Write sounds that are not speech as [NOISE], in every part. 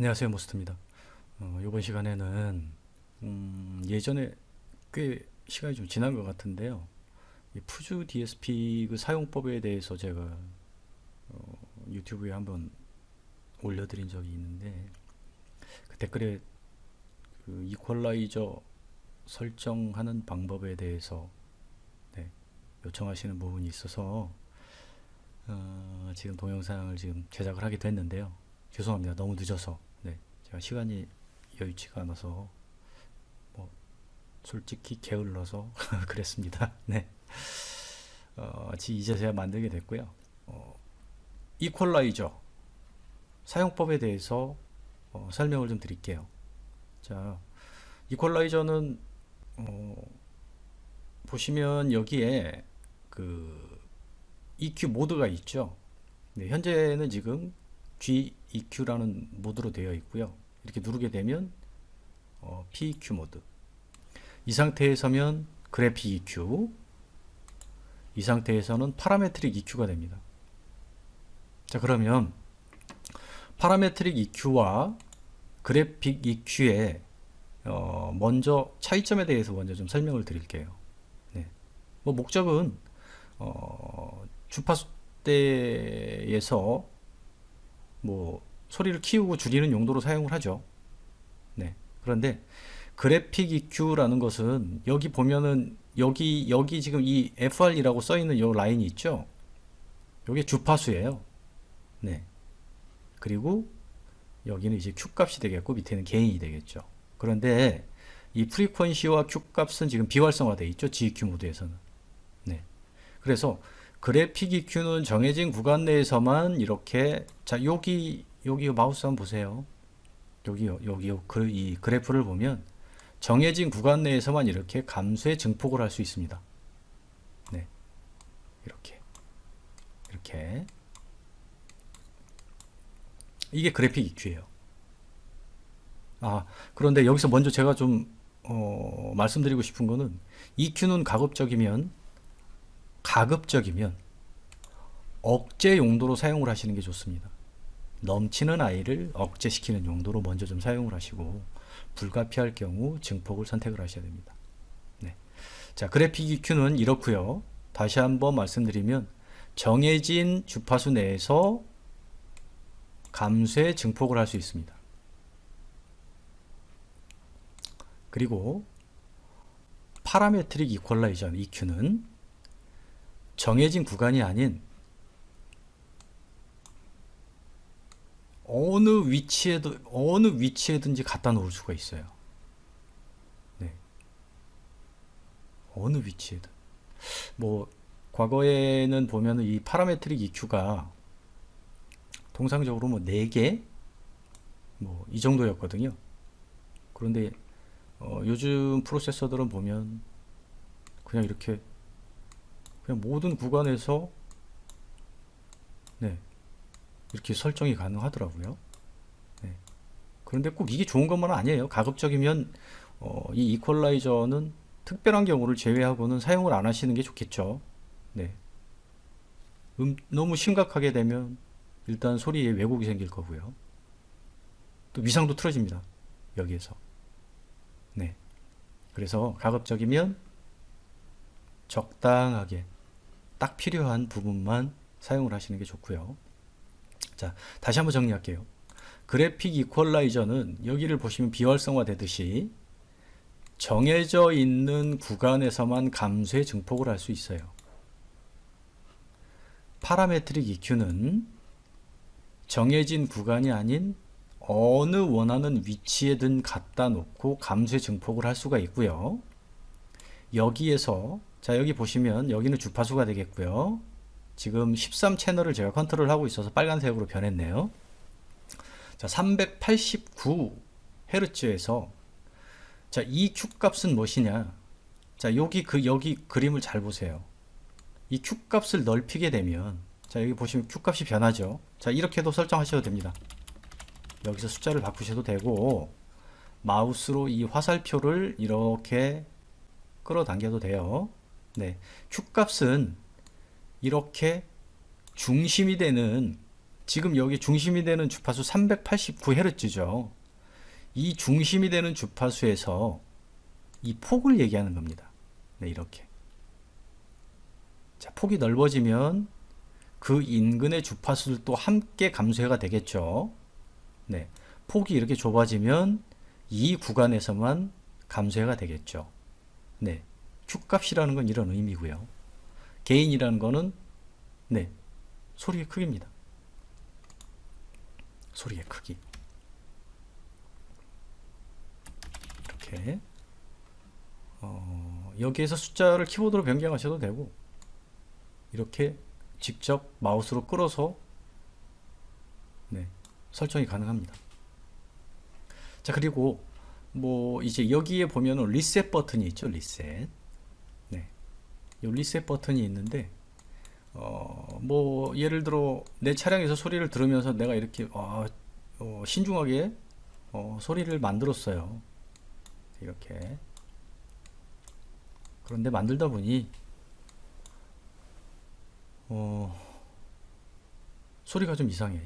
안녕하세요 모스트입니다. 어, 이번 시간에는 음, 예전에 꽤 시간이 좀 지난 것 같은데요. 이 푸주 DSP 그 사용법에 대해서 제가 어, 유튜브에 한번 올려드린 적이 있는데 그 댓글에 그 이퀄라이저 설정하는 방법에 대해서 네, 요청하시는 부분이 있어서 어, 지금 동영상을 지금 제작을 하게 됐는데요. 죄송합니다. 너무 늦어서. 네. 제가 시간이 여유치가 않아서 뭐 솔직히 게을러서 [LAUGHS] 그랬습니다. 네. 어, 지- 이제서야 만들게 됐고요. 어, 이퀄라이저 사용법에 대해서 어, 설명을 좀 드릴게요. 자, 이퀄라이저는 어, 보시면 여기에 그 EQ 모드가 있죠. 네, 현재는 지금 GEQ라는 모드로 되어 있고요. 이렇게 누르게 되면 어, PEQ 모드. 이 상태에서면 그래픽 EQ. 이 상태에서는 파라메트릭 EQ가 됩니다. 자, 그러면 파라메트릭 EQ와 그래픽 EQ의 어, 먼저 차이점에 대해서 먼저 좀 설명을 드릴게요. 네. 뭐 목적은 어, 주파수 대에서 뭐 소리를 키우고 줄이는 용도로 사용을 하죠. 네. 그런데 그래픽 EQ라는 것은 여기 보면은 여기 여기 지금 이 FR이라고 써 있는 요 라인이 있죠. 요게 주파수예요. 네. 그리고 여기는 이제 Q 값이 되겠고 밑에는 게인이 되겠죠. 그런데 이 프리퀀시와 Q 값은 지금 비활성화되어 있죠. GEQ 모드에서는. 네. 그래서 그래픽 EQ는 정해진 구간 내에서만 이렇게 자 여기 여기 마우스 한번 보세요. 여기요 여기요 그, 이 그래프를 보면 정해진 구간 내에서만 이렇게 감소의 증폭을 할 수 있습니다. 네 이렇게 이렇게 이게 그래픽 EQ예요. 아 그런데 여기서 먼저 제가 좀 어, 말씀드리고 싶은 거는 EQ는 가급적이면 가급적이면 억제 용도로 사용을 하시는 게 좋습니다. 넘치는 아이를 억제시키는 용도로 먼저 좀 사용을 하시고 불가피할 경우 증폭을 선택을 하셔야 됩니다. 네. 자, 그래픽 EQ는 이렇고요. 다시 한번 말씀드리면 정해진 주파수 내에서 감쇄 증폭을 할 수 있습니다. 그리고 파라메트릭 이퀄라이저 EQ는 정해진 구간이 아닌 어느 위치에도 어느 위치에든지 갖다 놓을 수가 있어요. 네. 어느 위치에든. 뭐 과거에는 보면은 이 파라메트릭 EQ가 통상적으로 뭐 4개 뭐 이 정도였거든요. 그런데 어, 요즘 프로세서들은 보면 그냥 이렇게 그냥 모든 구간에서 네 이렇게 설정이 가능하더라고요. 네. 그런데 꼭 이게 좋은 것만은 아니에요. 가급적이면 어, 이 이퀄라이저는 특별한 경우를 제외하고는 사용을 안 하시는 게 좋겠죠. 네. 음, 너무 심각하게 되면 일단 소리에 왜곡이 생길 거고요. 또 위상도 틀어집니다. 여기에서. 네. 그래서 가급적이면 적당하게 딱 필요한 부분만 사용을 하시는 게 좋고요. 자, 다시 한번 정리할게요. 그래픽 이퀄라이저는 여기를 보시면 비활성화 되듯이 정해져 있는 구간에서만 감쇄 증폭을 할 수 있어요. 파라메트릭 EQ는 정해진 구간이 아닌 어느 원하는 위치에든 갖다 놓고 감쇄 증폭을 할 수가 있고요. 여기에서 자 여기 보시면 여기는 주파수가 되겠고요. 지금 13 채널을 제가 컨트롤 하고 있어서 빨간색으로 변했네요. 자 389 헤르츠에서 자이 Q 값은 무엇이냐? 자 여기 그 여기 그림을 잘 보세요. 이 Q 값을 넓히게 되면 자 여기 보시면 Q 값이 변하죠. 자 이렇게도 설정하셔도 됩니다. 여기서 숫자를 바꾸셔도 되고 마우스로 이 화살표를 이렇게 끌어당겨도 돼요. 네. Q 값은 이렇게 중심이 되는 지금 여기 중심이 되는 주파수 389Hz죠. 이 중심이 되는 주파수에서 이 폭을 얘기하는 겁니다. 네, 이렇게. 자, 폭이 넓어지면 그 인근의 주파수들도 함께 감소해가 되겠죠. 네. 폭이 이렇게 좁아지면 이 구간에서만 감소해가 되겠죠. 네. Q값이라는 건 이런 의미고요. 개인이라는 거는 네. 소리의 크기입니다. 소리의 크기. 이렇게 어, 여기에서 숫자를 키보드로 변경하셔도 되고 이렇게 직접 마우스로 끌어서 네, 설정이 가능합니다. 자 그리고 뭐 이제 여기에 보면은 리셋 버튼이 있죠 리셋 네, 이 리셋 버튼이 있는데 어, 뭐 예를 들어 내 차량에서 소리를 들으면서 내가 이렇게 어, 어, 신중하게 어, 소리를 만들었어요 이렇게 그런데 만들다 보니 어, 소리가 좀 이상해.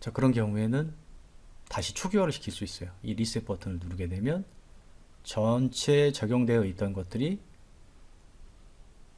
자, 그런 경우에는 다시 초기화를 시킬 수 있어요. 이 리셋 버튼을 누르게 되면 전체 적용되어 있던 것들이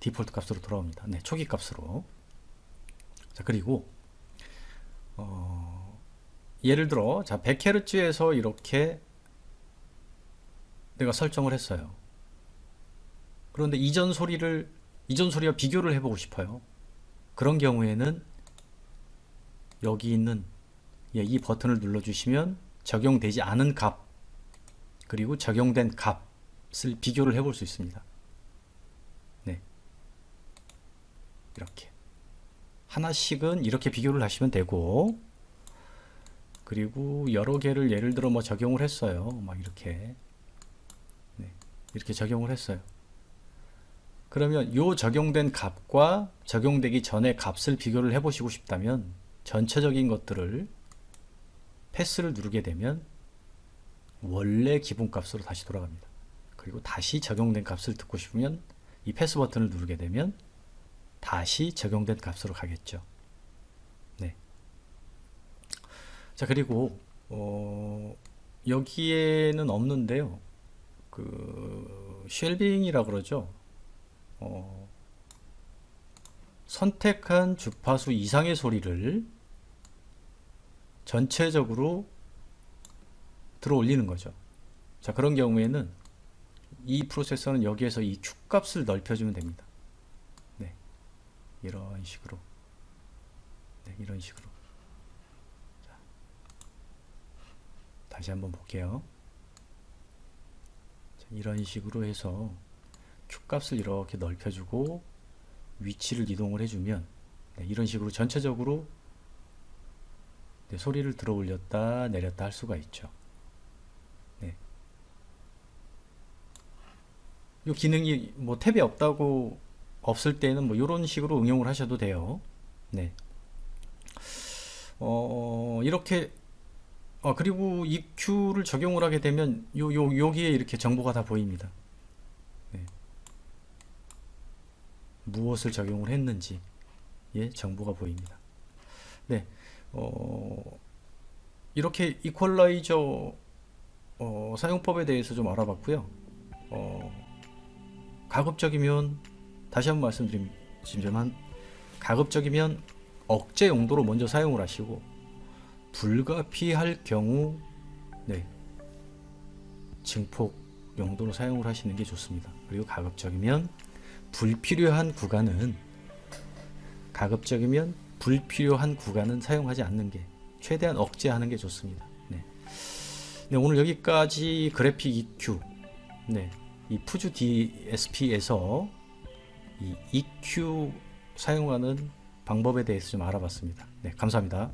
디폴트 값으로 돌아옵니다. 네, 초기 값으로. 자, 그리고 어, 예를 들어 자, 100Hz에서 이렇게 내가 설정을 했어요. 그런데 이전 소리를 이전 소리와 비교를 해 보고 싶어요. 그런 경우에는 여기 있는 예, 이 버튼을 눌러 주시면 적용되지 않은 값 그리고 적용된 값을 비교를 해볼 수 있습니다. 네, 이렇게 하나씩은 이렇게 비교를 하시면 되고 그리고 여러 개를 예를 들어 뭐 적용을 했어요. 막 이렇게 네, 이렇게 적용을 했어요. 그러면 요 적용된 값과 적용되기 전의 값을 비교를 해 보시고 싶다면 전체적인 것들을 패스를 누르게 되면 원래 기본값으로 다시 돌아갑니다. 그리고 다시 적용된 값을 듣고 싶으면 이 패스 버튼을 누르게 되면 다시 적용된 값으로 가겠죠. 네. 자 그리고 어, 여기에는 없는데요. 그 쉘빙이라 그러죠. 어, 선택한 주파수 이상의 소리를 전체적으로 들어 올리는 거죠. 자, 그런 경우에는 이 프로세서는 여기에서 이 Q 값을 넓혀주면 됩니다. 네. 이런 식으로. 네, 이런 식으로. 자, 다시 한번 볼게요. 자, 이런 식으로 해서 Q 값을 이렇게 넓혀주고 위치를 이동을 해주면 네, 이런 식으로 전체적으로 네, 소리를 들어 올렸다 내렸다 할 수가 있죠. 네. 이 기능이 뭐 탭이 없다고 없을 때는 뭐 이런 식으로 응용을 하셔도 돼요. 네. 어, 이렇게 어, 그리고 EQ를 적용을 하게 되면 요, 요, 여기에 이렇게 정보가 다 보입니다. 무엇을 적용을 했는지 예, 정보가 보입니다. 네, 어, 이렇게 이퀄라이저 어, 사용법에 대해서 좀 알아봤고요. 어, 가급적이면 다시 한번 말씀드리지만 가급적이면 억제 용도로 먼저 사용을 하시고 불가피할 경우 네, 증폭 용도로 사용을 하시는 게 좋습니다. 그리고 가급적이면 불필요한 구간은 가급적이면 불필요한 구간은 사용하지 않는 게 최대한 억제하는 게 좋습니다. 네. 네, 오늘 여기까지 그래픽 EQ, 네, 이 푸주 DSP에서 이 EQ 사용하는 방법에 대해서 좀 알아봤습니다. 네, 감사합니다.